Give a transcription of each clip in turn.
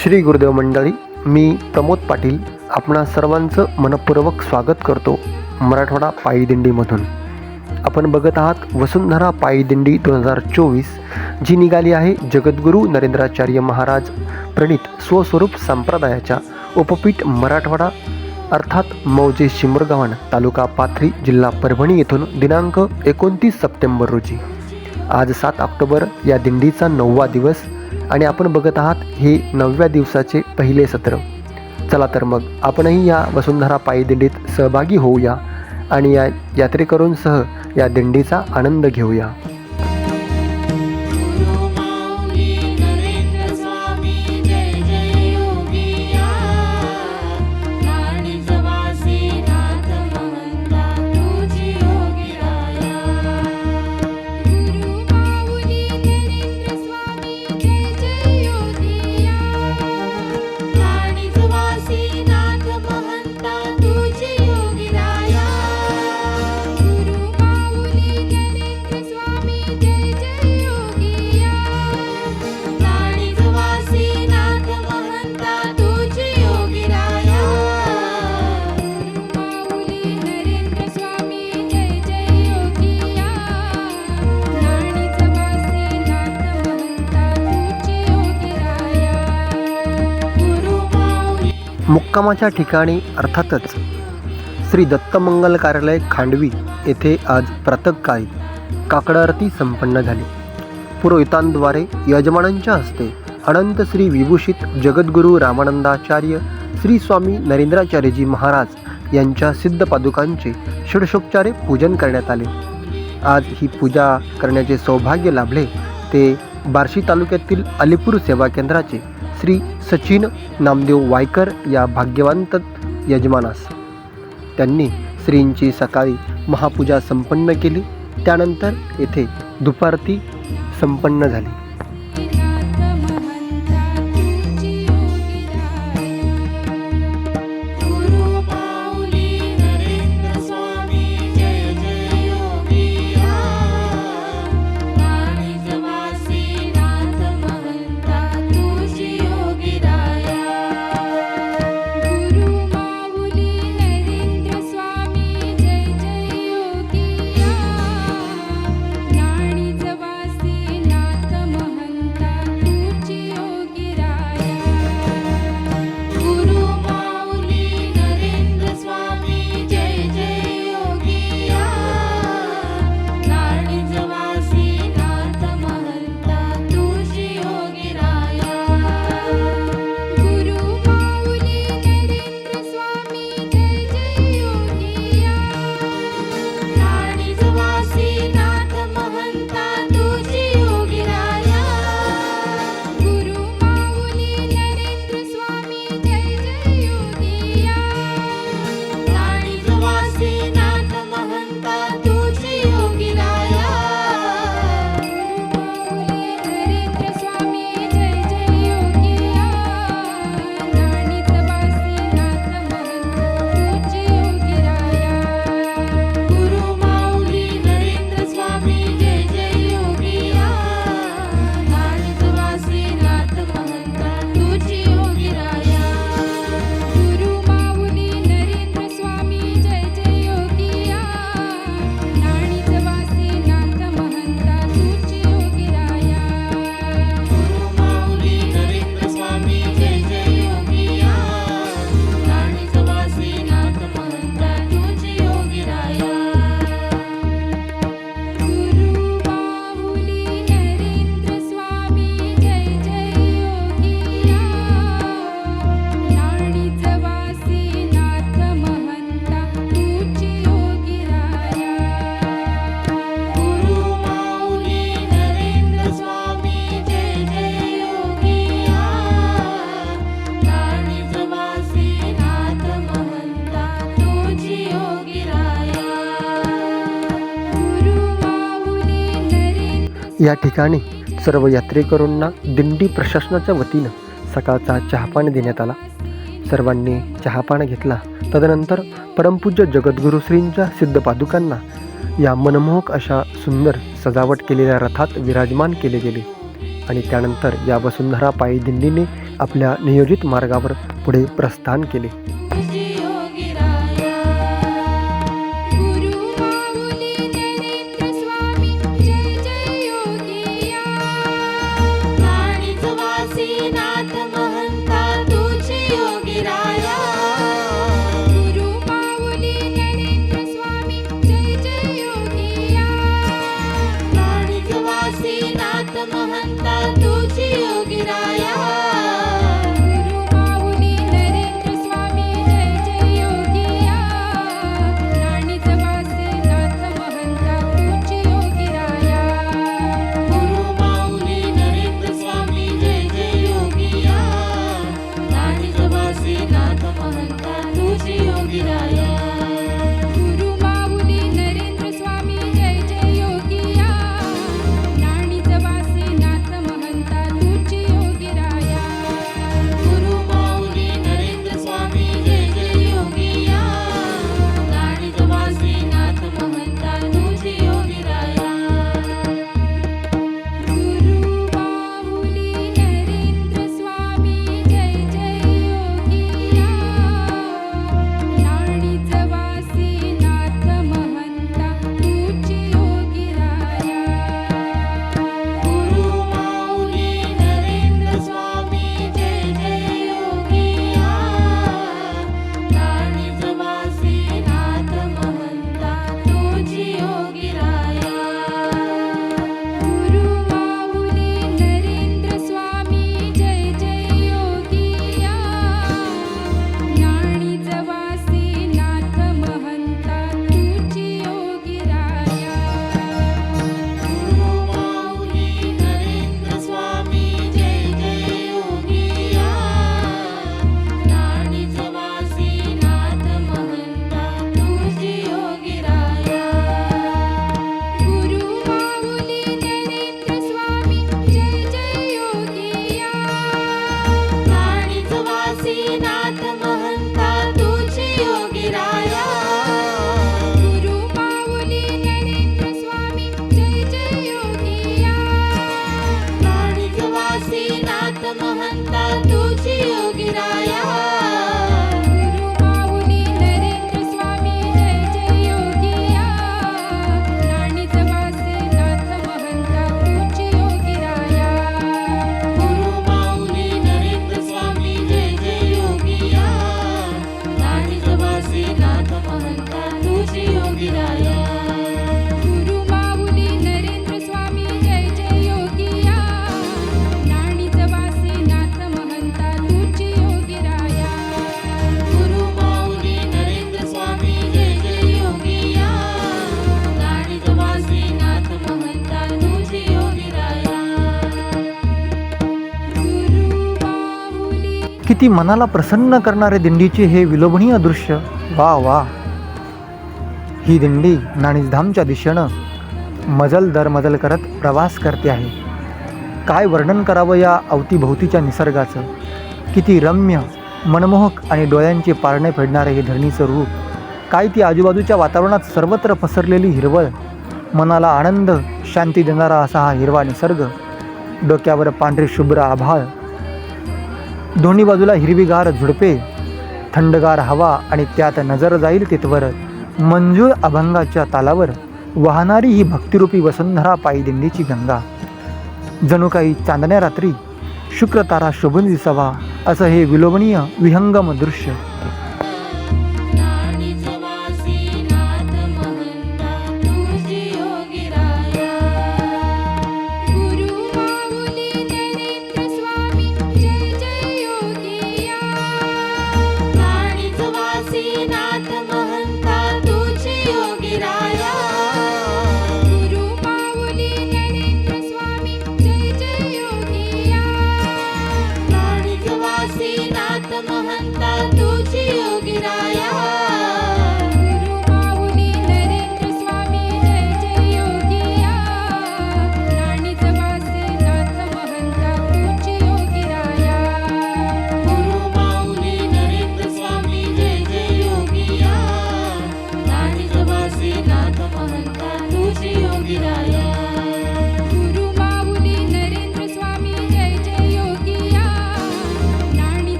श्री गुरुदेव मंडळी मी प्रमोद पाटील आपणा सर्वांचं मनपूर्वक स्वागत करतो मराठवाडा पायदिंडीमधून आपण बघत आहात वसुंधरा पायदिंडी दोन हजार चोवीस जी निघाली आहे जगद्गुरू नरेंद्राचार्य महाराज प्रणित स्वस्वरूप संप्रदायाच्या उपपीठ मराठवाडा अर्थात मौजे शिमरगावन तालुका पाथरी जिल्हा परभणी येथून दिनांक एकोणतीस सप्टेंबर रोजी. आज सात ऑक्टोबर या दिंडीचा नववा दिवस आणि आपण बघत आहात हे नवव्या दिवसाचे पहिले सत्र. चला तर मग आपणही या वसुंधरा पायी दिंडीत सहभागी होऊया आणि या यात्रेकरूंसह या दिंडीचा आनंद घेऊया. मुक्कामाच्या ठिकाणी अर्थातच श्री दत्तमंगल कार्यालय खांडवी येथे आज प्रातःकाळी काकड आरती संपन्न झाली. पुरोहितांद्वारे यजमानांच्या हस्ते अनंत श्री विभूषित जगद्गुरू रामानंदाचार्य श्री स्वामी नरेंद्राचार्यजी महाराज यांच्या सिद्ध पादुकांचे पूजन करण्यात आले. आज ही पूजा करण्याचे सौभाग्य लाभले ते बार्शी तालुक्यातील अलीपूर सेवा केंद्राचे श्री सचिन नामदेव वायकर या भाग्यवंत यजमानास. त्यांनी श्रींची सकाळी महापूजा संपन्न केली. त्यानंतर येथे दुपारती संपन्न झाली. या ठिकाणी सर्व यात्रेकरूंना दिंडी प्रशासनाच्या वतीनं सकाळचा चहापान देण्यात आला. सर्वांनी चहापान घेतला. तदनंतर परमपूज्य जगद्गुरुश्रींच्या सिद्धपादुकांना या मनमोहक अशा सुंदर सजावट केलेल्या रथात विराजमान केले गेले आणि त्यानंतर या वसुंधरा पायी दिंडीने आपल्या नियोजित मार्गावर पुढे प्रस्थान केले. वीरायः किती मनाला प्रसन्न करणारे दिंडीचे हे विलोभनीय दृश्य. वा वा. ही दिंडी नाणीसधामच्या दिशेनं मजल दर मजल करत प्रवास करते आहे. काय वर्णन करावं या अवतीभोवतीच्या निसर्गाचं? किती रम्य मनमोहक आणि डोळ्यांचे पारणे फेडणारे हे धरणीचं रूप. काय ती आजूबाजूच्या वातावरणात सर्वत्र पसरलेली हिरवळ? मनाला आनंद शांती देणारा असा हा हिरवा निसर्ग. डोक्यावर पांढरे शुभ्र आभाळ. दोन्ही बाजूला हिरवीगार झुडपे थंडगार हवा आणि त्यात नजर जाईल तिथवर मंजूळ अभंगाच्या तालावर वाहणारी ही भक्तिरूपी पायी दिंडीची गंगा. जणू काही चांदण्या रात्री शुक्रतारा शोभून दिसावा असं हे विलोभनीय विहंगम दृश्य.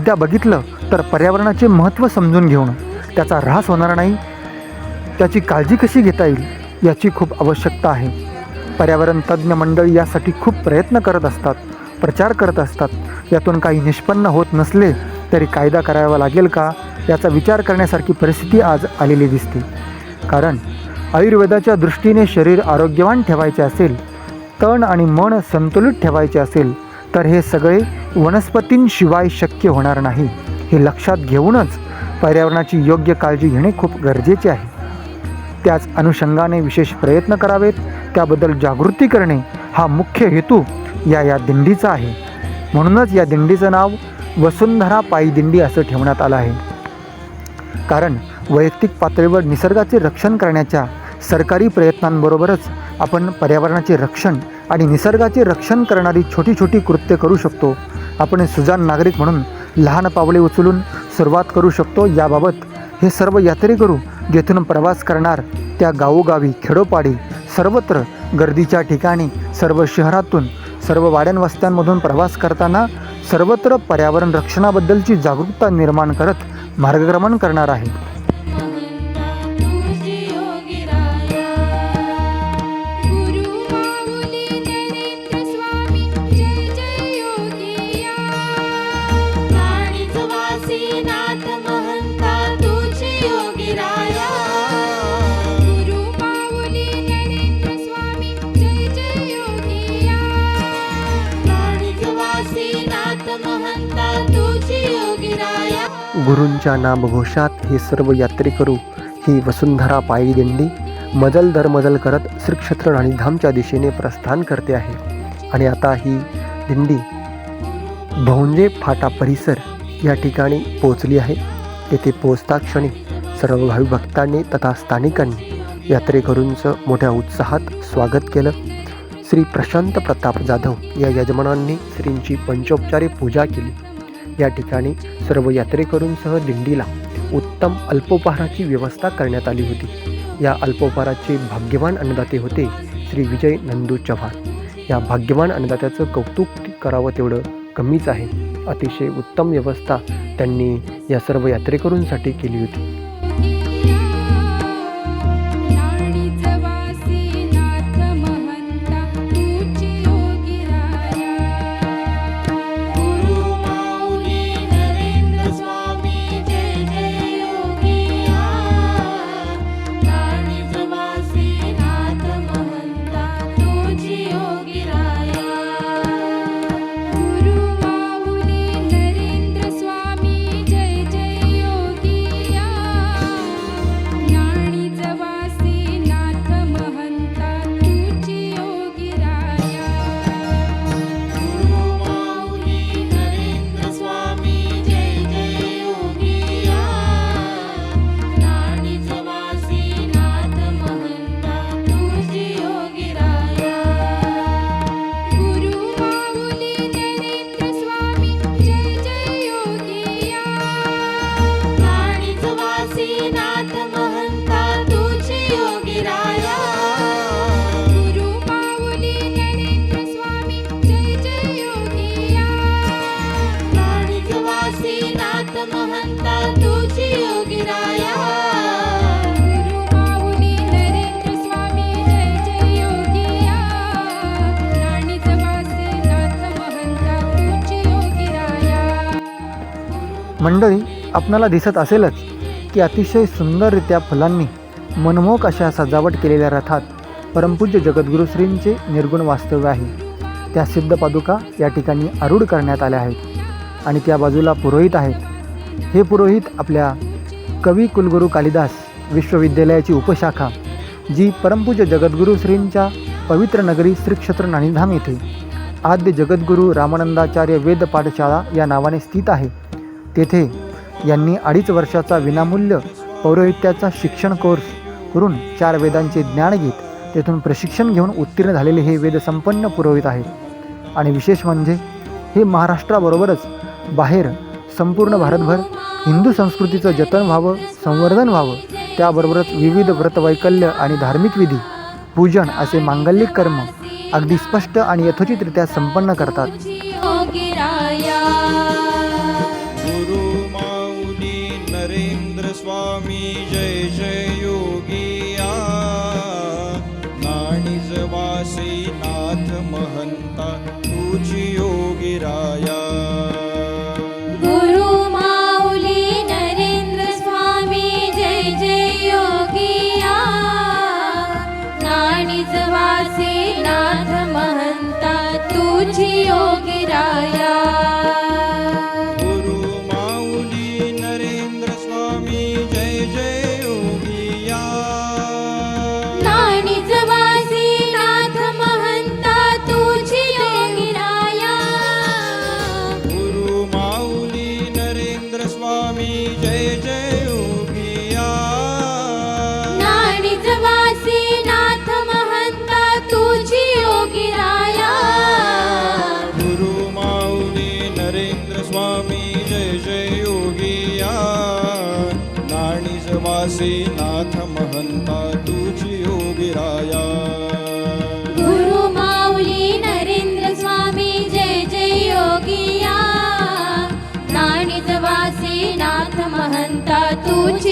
सध्या बघितलं तर पर्यावरणाचे महत्त्व समजून घेऊन त्याचा ऱ्हास होणार नाही. त्याची काळजी कशी घेता येईल याची खूप आवश्यकता आहे. पर्यावरण तज्ज्ञ मंडळी यासाठी खूप प्रयत्न करत असतात प्रचार करत असतात. यातून काही निष्पन्न होत नसले तरी कायदा करावा लागेल का याचा विचार करण्यासारखी परिस्थिती आज आलेली दिसते. कारण आयुर्वेदाच्या दृष्टीने शरीर आरोग्यवान ठेवायचे असेल तण आणि मन संतुलित ठेवायचे असेल तर हे सगळे वनस्पतींशिवाय शक्य होणार नाही. हे लक्षात घेऊनच पर्यावरणाची योग्य काळजी घेणे खूप गरजेचे आहे. त्याच अनुषंगाने विशेष प्रयत्न करावेत. त्याबद्दल जागृती करणे हा मुख्य हेतू या या दिंडीचा आहे. म्हणूनच या दिंडीचं नाव वसुंधरा पायी दिंडी असं ठेवण्यात आलं आहे. कारण वैयक्तिक पातळीवर निसर्गाचे रक्षण करण्याच्या सरकारी प्रयत्नांबरोबरच आपण पर्यावरणाचे रक्षण आणि निसर्गाचे रक्षण करणारी छोटी छोटी कृत्य करू शकतो. आपण सुजान नागरिक म्हणून लहान पावले उचलून सुरुवात करू शकतो. याबाबत हे सर्व यात्रेकरू जेथून प्रवास करणार त्या गावोगावी खेडोपाडी सर्वत्र गर्दीच्या ठिकाणी सर्व शहरातून सर्व वाड्यांवस्त्यांमधून प्रवास करताना सर्वत्र पर्यावरण रक्षणाबद्दलची जागरूकता निर्माण करत मार्गक्रमण करणार आहे गुरूंच्या नामघोषात हे सर्व यात्रेकरू ही वसुंधरा पायी दिंडी मजल दर मजल करत श्रीक्षेत्र आणि धामच्या दिशेने प्रस्थान करते आहे. आणि आता ही दिंडी भौंजे फाटा परिसर या ठिकाणी पोहोचली आहे. येथे पोचता क्षणी सर्व भावी भक्तांनी तथा स्थानिकांनी यात्रेकरूंचं मोठ्या उत्साहात स्वागत केलं. श्री प्रशांत प्रताप जाधव या यजमानांनी श्रींची पंचोपचारी पूजा केली. या ठिकाणी सर्व यात्रेकरूंसह दिंडीला उत्तम अल्पोपहाराची व्यवस्था करण्यात आली होती. या अल्पोपहाराचे भाग्यवान अन्नदाते होते श्री विजय नंदू चव्हाण. या भाग्यवान अन्नदात्याचं कौतुक करावं तेवढं कमीच आहे. अतिशय उत्तम व्यवस्था त्यांनी या सर्व यात्रेकरूंसाठी केली होती. महंता तुझी योगी राया गुरु माऊली नरेंद्र स्वामी जय जय योगिया वासी नाथ महंता तुझी योगी राया मंडळी आपणाला दिसत असेलच की अतिशय सुंदररित्या फुलांनी मनमोहक अशा सजावट केलेल्या रथात परमपूज्य जगद्गुरू श्रींचे निर्गुण वास्तव्य आहे. त्या सिद्ध पादुका या ठिकाणी आरूढ करण्यात आल्या आहेत आणि त्या बाजूला पुरोहित आहेत. हे पुरोहित आपल्या कवी कुलगुरू कालिदास विश्वविद्यालयाची उपशाखा जी परमपूज्य जगद्गुरू श्रींच्या पवित्र नगरी श्रीक्षेत्र नाणीधाम येथे आद्य जगद्गुरू रामानंदाचार्य वेद पाठशाळा या नावाने स्थित आहे. तेथे यांनी अडीच वर्षाचा विनामूल्य पौरोहित्याचा शिक्षण कोर्स करून चार वेदांचे ज्ञान घेत तेथून प्रशिक्षण घेऊन उत्तीर्ण झालेले हे वेदसंपन्न पुरोहित आहेत. आणि विशेष म्हणजे हे महाराष्ट्राबरोबरच बाहेर संपूर्ण भारतभर हिंदू संस्कृतीचं जतन व्हावं संवर्धन व्हावं त्याबरोबरच विविध व्रतवैकल्य आणि धार्मिक विधी पूजन असे मांगलिक कर्म अगदी स्पष्ट आणि यथोचितरित्या संपन्न करतात. तुझी योगिराया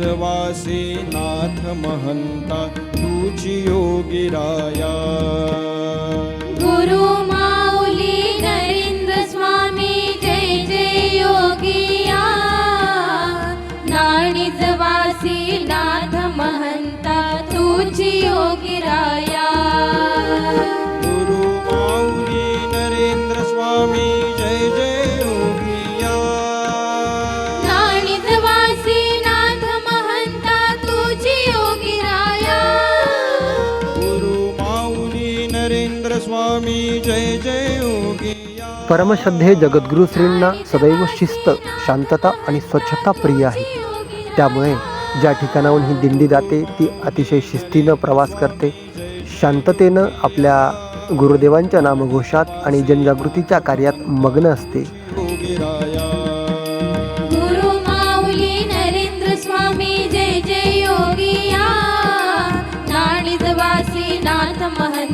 वासी नाथ महंता तुची योगिराया. नरेंद्र स्वामी जय जय योगिया। परमश्रद्धे जगद्गुरू श्रींना सदैव शिस्त शांतता आणि स्वच्छता प्रिय आहे. त्यामुळे ज्या ठिकाणाहून ही दिंडी जाते ती अतिशय शिस्तीनं प्रवास करते. शांततेनं आपल्या गुरुदेवांच्या नामघोषात आणि जनजागृतीच्या कार्यात मग्न असते. स्वामी जय जय योगिया। नाथ महंता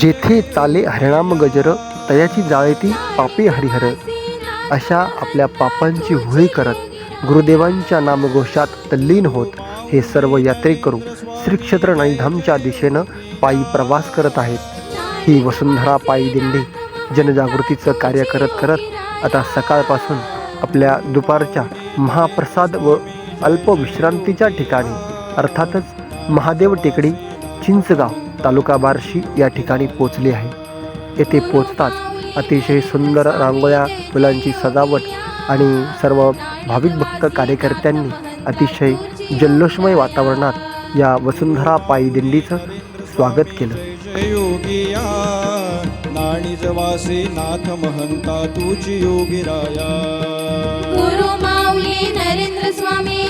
जेथे चाले हरिणाम गजर तयाची जाळेती पापी हरिहर अशा आपल्या पापांची होळी करत गुरुदेवांच्या नामघोषात तल्लीन होत हे सर्व यात्रेकरू श्रीक्षेत्र नाईधामच्या दिशेनं पायी प्रवास करत आहेत. ही वसुंधरा पायी दिंडी जनजागृतीचं कार्य करत करत आता सकाळपासून आपल्या दुपारच्या महाप्रसाद व अल्पविश्रांतीच्या ठिकाणी अर्थातच महादेव टेकडी चिंचगाव तालुका बार्शी या ठिकाणी पोचली आहे. येथे पोचताच अतिशय सुंदर रांगोळ्या फुलांची सजावट आणि सर्व भाविक भक्त कार्यकर्त्यांनी अतिशय जल्लोषमय वातावरणात या वसुंधरा पायी दिंडीचं स्वागत केलं. नाणिजवासी नाथ महंता तुझी योगिराया गुरु माऊली नरेंद्र स्वामी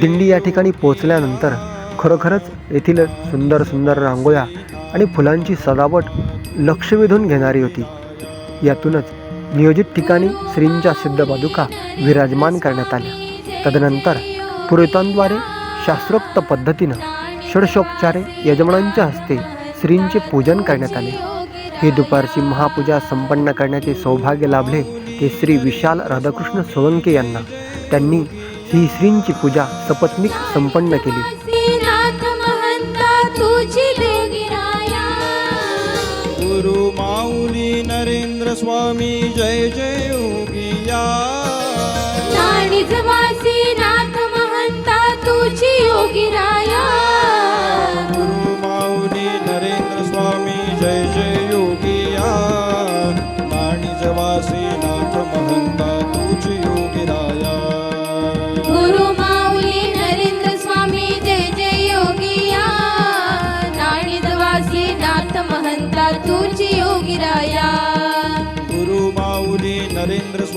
दिंडी या ठिकाणी पोचल्यानंतर खरोखरच येथील सुंदर सुंदर रांगोळ्या आणि फुलांची सजावट लक्ष वेधून घेणारी होती. यातूनच नियोजित ठिकाणी श्रींच्या सिद्ध पादुका विराजमान करण्यात आल्या. तदनंतर पुरोहितांद्वारे शास्त्रोक्त पद्धतीनं षडशोपचारे यजमानांच्या हस्ते श्रींचे पूजन करण्यात आले. ही दुपारची महापूजा संपन्न करण्याचे सौभाग्य लाभले ते श्री विशाल राधाकृष्ण सोळंके यांना. त्यांनी ही श्रींची पूजा सपत्नीक संपन्न केली. गुरु माऊली नरेंद्र स्वामी जय जय योगिया नाणिजवासी नाथ महंता तुझी योगिराया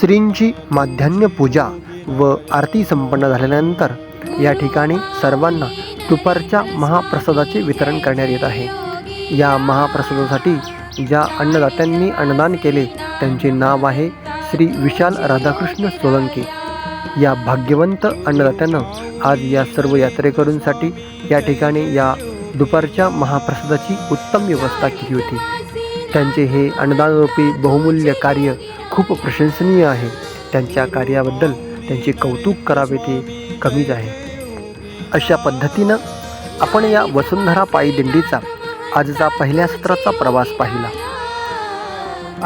श्रींची माध्यान्य पूजा व आरती संपन्न झाल्यानंतर या ठिकाणी सर्वांना दुपारच्या महाप्रसादाचे वितरण करण्यात येत आहे. या महाप्रसादासाठी ज्या अन्नदात्यांनी अन्नदान केले त्यांचे नाव आहे श्री विशाल राधाकृष्ण सोलंकी या भाग्यवंत अन्नदात्यानं आज या सर्व यात्रेकरूंसाठी या ठिकाणी या दुपारच्या महाप्रसादाची उत्तम व्यवस्था केली होती. त्यांचे हे अन्नदानरूपी बहुमूल्य कार्य खूप प्रशंसनीय आहे. त्यांच्या कार्याबद्दल त्यांचे कौतुक करावे ते कमीच आहे. अशा पद्धतीनं आपण या वसुंधरा पायी दिंडीचा आजचा पहिल्या सत्राचा प्रवास पाहिला.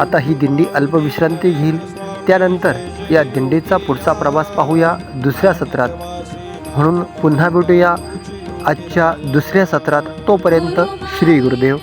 आता ही दिंडी अल्पविश्रांती घेईल. त्यानंतर या दिंडीचा पुढचा प्रवास पाहूया दुसऱ्या सत्रात. म्हणून पुन्हा भेटूया आजच्या दुसऱ्या सत्रात. तोपर्यंत श्री गुरुदेव.